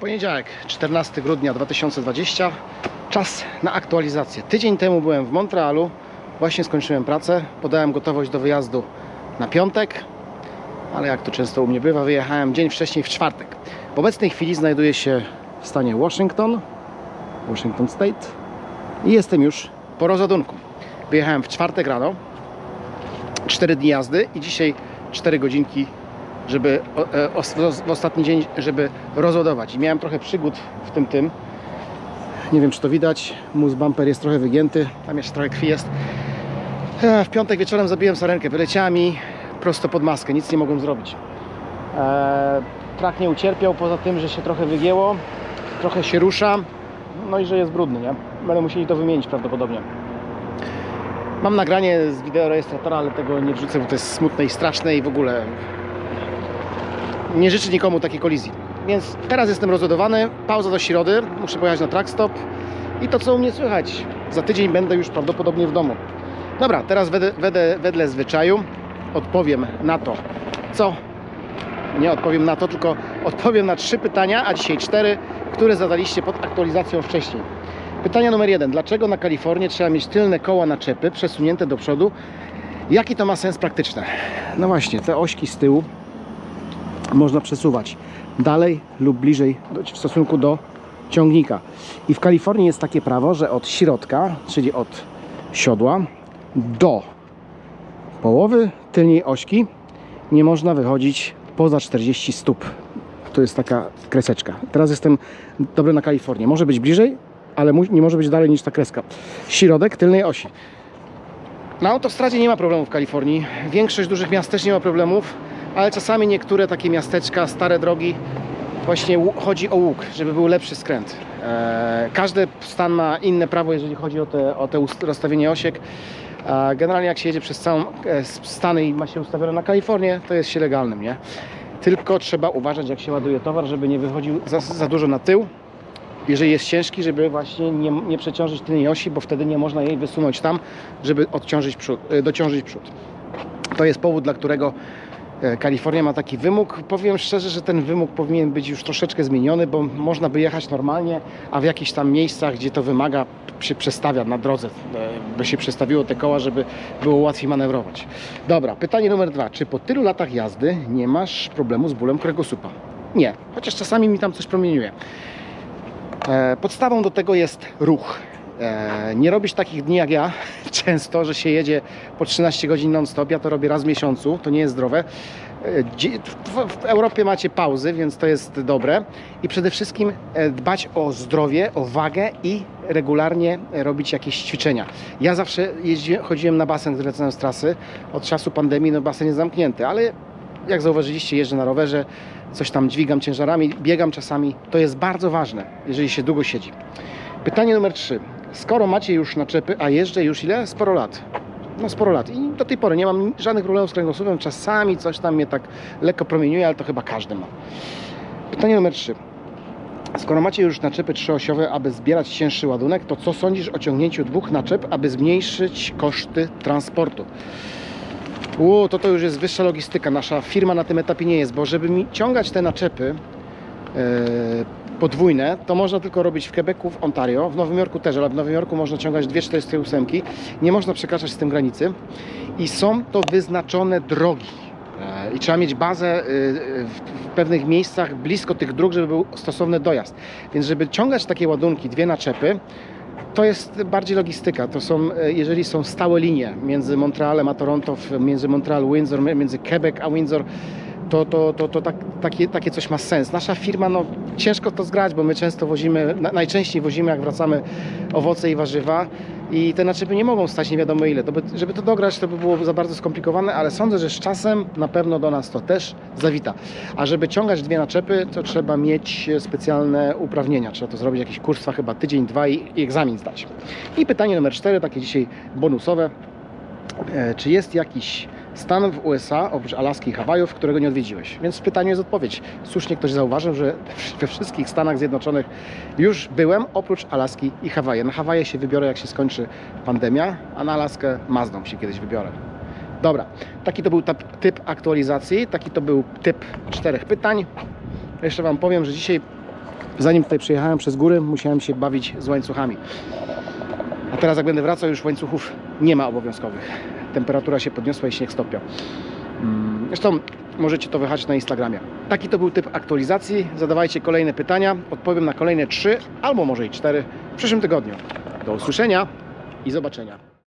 Poniedziałek, 14 grudnia 2020. Czas na aktualizację. Tydzień temu byłem w Montrealu. Właśnie skończyłem pracę. Podałem gotowość do wyjazdu na piątek. Ale jak to często u mnie bywa, wyjechałem dzień wcześniej w czwartek. W obecnej chwili znajduję się w stanie Washington, Washington State i jestem już po rozładunku. Wyjechałem w czwartek rano, 4 dni jazdy i dzisiaj 4 godzinki żeby e, w ostatni dzień, żeby rozładować. I miałem trochę przygód w tym tym. Nie wiem, czy to widać. Mus bumper jest trochę wygięty. Tam jeszcze trochę krwi jest. E, W piątek wieczorem zabiłem sarenkę. Wyleciała mi prosto pod maskę. Nic nie mogłem zrobić. E, Trak nie ucierpiał, poza tym, że się trochę wygięło. Trochę się rusza. No i że jest brudny, nie? Będę musieli to wymienić prawdopodobnie. Mam nagranie z wideorejestratora, ale tego nie wrzucę, bo to jest smutne i straszne i w ogóle nie życzę nikomu takiej kolizji. Więc teraz jestem rozładowany, pauza do środy, muszę pojechać na trackstop i to co u mnie słychać. Za tydzień będę już prawdopodobnie w domu. Dobra, teraz wedle, wedle, zwyczaju odpowiem na to, co nie odpowiem na to, tylko odpowiem na trzy pytania, a dzisiaj cztery, które zadaliście pod aktualizacją wcześniej. Pytanie numer jeden. Dlaczego na Kalifornię trzeba mieć tylne koła naczepy przesunięte do przodu? Jaki to ma sens praktyczny? No właśnie, te ośki z tyłu można przesuwać dalej lub bliżej w stosunku do ciągnika. I w Kalifornii jest takie prawo, że od środka, czyli od siodła do połowy tylnej ośki nie można wychodzić poza 40 stóp. To jest taka kreseczka. Teraz jestem dobry na Kalifornię. Może być bliżej, ale nie może być dalej niż ta kreska. Środek tylnej osi. Na autostradzie nie ma problemu w Kalifornii. Większość dużych miast też nie ma problemów, ale czasami niektóre takie miasteczka, stare drogi, właśnie chodzi o łuk, żeby był lepszy skręt. Eee, każdy stan ma inne prawo, jeżeli chodzi o te, o te rozstawienie osiek. Generalnie jak się jedzie przez całą e, Stany i ma się ustawione na Kalifornię, to jest się legalnym, nie? Tylko trzeba uważać, jak się ładuje towar, żeby nie wychodził za, za dużo na tył, jeżeli jest ciężki, żeby właśnie nie, nie przeciążyć tylnej osi, bo wtedy nie można jej wysunąć tam, żeby odciążyć przód, e, dociążyć przód. To jest powód, dla którego e, Kalifornia ma taki wymóg. Powiem szczerze, że ten wymóg powinien być już troszeczkę zmieniony, bo można by jechać normalnie, a w jakichś tam miejscach, gdzie to wymaga, się przestawia na drodze, e, by się przestawiło te koła, żeby było łatwiej manewrować. Dobra, pytanie numer dwa. Czy po tylu latach jazdy nie masz problemu z bólem kręgosłupa? Nie, chociaż czasami mi tam coś promieniuje. E, Podstawą do tego jest ruch. E, Nie robić takich dni jak ja, często, że się jedzie po 13 godzin non-stop. Ja to robię raz w miesiącu, to nie jest zdrowe. E, W, Europie macie pauzy, więc to jest dobre. I przede wszystkim e, dbać o zdrowie, o wagę i regularnie robić jakieś ćwiczenia. Ja zawsze chodziłem na basen, wracałem z trasy. Od czasu pandemii no, basen jest zamknięty, ale jak zauważyliście, jeżdżę na rowerze, coś tam dźwigam ciężarami, biegam czasami. To jest bardzo ważne, jeżeli się długo siedzi. Pytanie numer 3. Skoro macie już naczepy, a jeżdżę już ile? Sporo lat. No sporo lat. I do tej pory nie mam żadnych problemów z kręgosłupem. Czasami coś tam mnie tak lekko promieniuje, ale to chyba każdy ma. Pytanie numer 3. Skoro macie już naczepy trzyosiowe, aby zbierać cięższy ładunek, to co sądzisz o ciągnięciu dwóch naczep, aby zmniejszyć koszty transportu? U, to to już jest wyższa logistyka. Nasza firma na tym etapie nie jest, bo żeby mi ciągać te naczepy podwójne, to można tylko robić w Quebecu, w Ontario, w Nowym Jorku też, ale w Nowym Jorku można ciągać dwie 48, nie można przekraczać z tym granicy i są to wyznaczone drogi. E, I trzeba mieć bazę e, w pewnych miejscach blisko tych dróg, żeby był stosowny dojazd. Więc żeby ciągać takie ładunki, dwie naczepy, to jest bardziej logistyka. To są, e, jeżeli są stałe linie między Montrealem a Toronto, między Montreal Windsor, między Quebec a Windsor, to, to, to, to tak, takie, takie coś ma sens. Nasza firma, no ciężko to zgrać, bo my często wozimy, na, najczęściej wozimy jak wracamy owoce i warzywa i te naczepy nie mogą stać nie wiadomo ile. To by, żeby to dograć, to by było za bardzo skomplikowane, ale sądzę, że z czasem na pewno do nas to też zawita. A żeby ciągać dwie naczepy, to trzeba mieć specjalne uprawnienia. Trzeba to zrobić jakiś kurs, chyba tydzień, dwa i, i egzamin zdać. I pytanie numer cztery, takie dzisiaj bonusowe. E, Czy jest jakiś stan w USA, oprócz Alaski i Hawajów, którego nie odwiedziłeś? Więc w pytaniu jest odpowiedź. Słusznie ktoś zauważył, że we wszystkich Stanach Zjednoczonych już byłem, oprócz Alaski i Hawaje. Na Hawaje się wybiorę, jak się skończy pandemia, a na Alaskę Mazdą się kiedyś wybiorę. Dobra, taki to był typ aktualizacji, taki to był typ czterech pytań. Jeszcze Wam powiem, że dzisiaj zanim tutaj przyjechałem przez góry, musiałem się bawić z łańcuchami. A teraz jak będę wracał, już łańcuchów nie ma obowiązkowych. Temperatura się podniosła i śnieg stopiał. Mm, Zresztą możecie to wychać na Instagramie. Taki to był typ aktualizacji. Zadawajcie kolejne pytania. Odpowiem na kolejne trzy albo może i cztery w przyszłym tygodniu. Do usłyszenia i zobaczenia.